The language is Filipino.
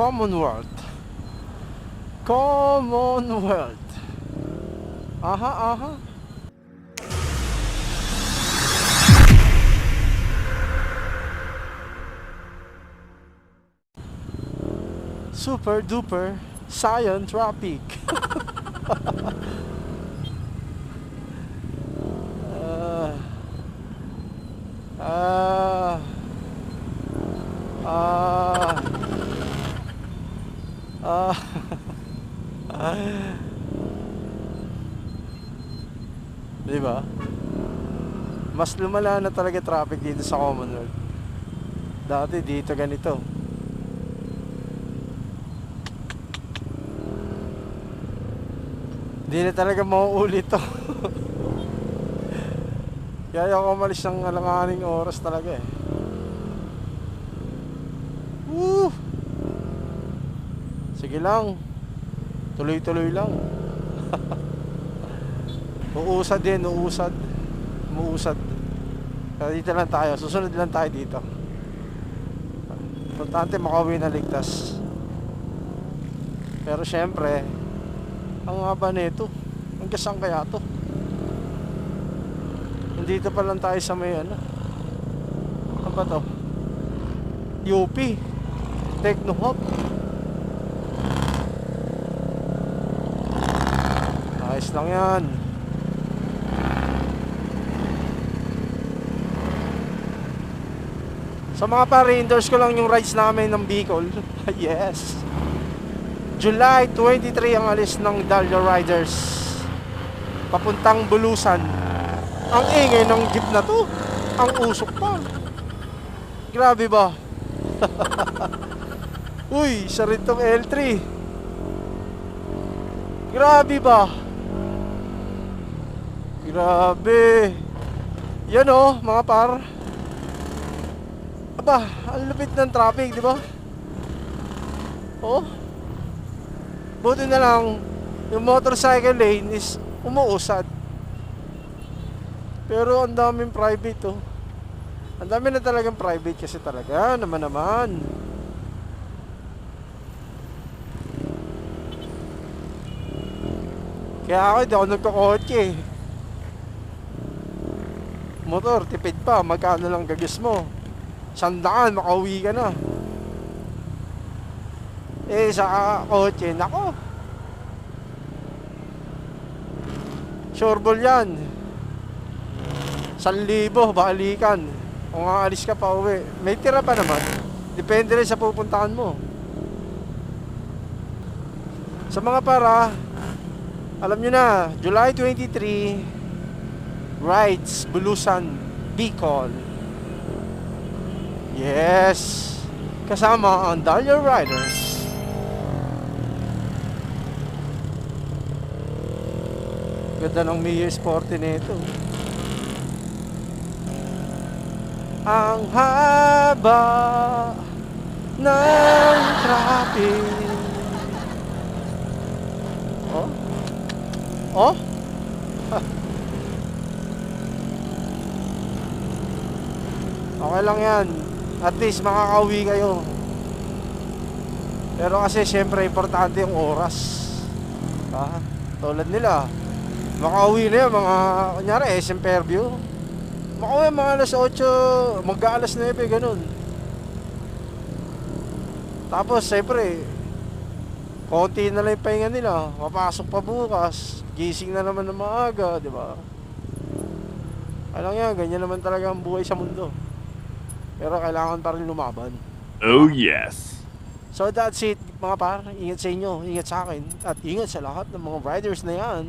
Commonwealth. Commonwealth. Aha, aha. Super duper Scion traffic. Ah. Ah. Ah. Ah. Di ba? Mas lumala na talaga traffic dito sa Commonwealth. Dati dito ganito. Hindi na talaga mauulit to. Kaya ako umalis ng alanganing oras talaga eh. Sige lang. Tuloy-tuloy lang. uusad din, uusad. Umuusad. Kaya dito lang tayo. Susunod lang tayo dito. Importante makauwi na ligtas. Pero syempre, ang haba nito. Hanggang saan kaya to? Nandito pa lang tayo sa may ano. Ano ba to? UP. Techno Hub. Ayos lang yan. Sa mga pare, endorse ko lang yung rides namin ng Bicol. yes. July 23 ang alis ng Dahlia Riders. Papuntang Bulusan. Ang ingay ng jeep na to. Ang usok pa. Grabe ba? Uy, isa tong L3. Grabe ba? Grabe. Yan oh, mga par. Aba, ang lupit ng traffic, di ba? Oh. Buti na lang, yung motorcycle lane is umuusad. Pero ang daming private oh. Ang dami na talagang private kasi talaga, naman naman. Kaya ako hindi ako nagkakotse eh. Motor, tipid pa, magkano lang gagas mo. Sandaan, makauwi ka na. Eh, sa kotse, nako. Sureball yan. San libo, balikan. Kung aalis ka pa uwi. May tira pa naman. Depende rin sa pupuntahan mo. Sa mga para, alam nyo na, July 23, Rides, Bulusan, Bicol. Yes! Kasama ang Dahlia Riders. Ganda ng Mio Sporty nito. Ang haba ng traffic. Oh? Oh? Okay lang yan. At least makakauwi kayo. Pero kasi syempre importante yung oras. Ah, tulad nila. Makauwi na yan, mga, kunyari, SM Fairview. Makauwi mga alas 8, mag-aalas 9, ganun. Tapos, syempre, konti na lang yung pahinga nila. Mapasok pa bukas. Gising na naman ng maaga, di ba? Alam yan, ganyan naman talaga ang buhay sa mundo. Pero kailangan pa rin lumaban. Oh, yes. So that's it mga par. Ingat sa inyo, ingat sa akin, at ingat sa lahat ng mga riders na yan.